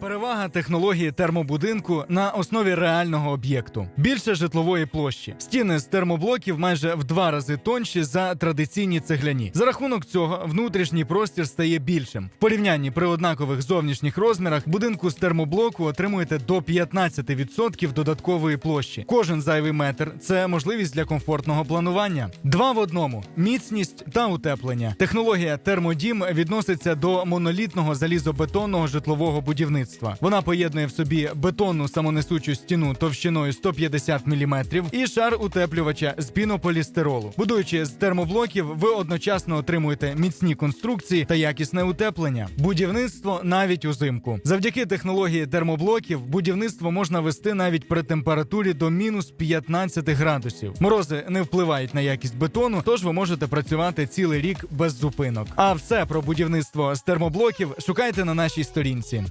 Перевага технології термобудинку на основі реального об'єкту. Більше житлової площі. Стіни з термоблоків майже в два рази тонші за традиційні цегляні. За рахунок цього внутрішній простір стає більшим. В порівнянні при однакових зовнішніх розмірах будинку з термоблоку отримуєте до 15% додаткової площі. Кожен зайвий метр це можливість для комфортного планування. Два в одному: міцність та утеплення. Технологія термодім відноситься до монолітного залізобетонного житлового будівництва. Вона поєднує в собі бетонну самонесучу стіну товщиною 150 мм і шар утеплювача з пінополістиролу. Будуючи з термоблоків, ви одночасно отримуєте міцні конструкції та якісне утеплення. Будівництво навіть узимку. Завдяки технології термоблоків будівництво можна вести навіть при температурі до мінус 15 градусів. Морози не впливають на якість бетону, тож ви можете працювати цілий рік без зупинок. А все про будівництво з термоблоків шукайте на нашій сторінці.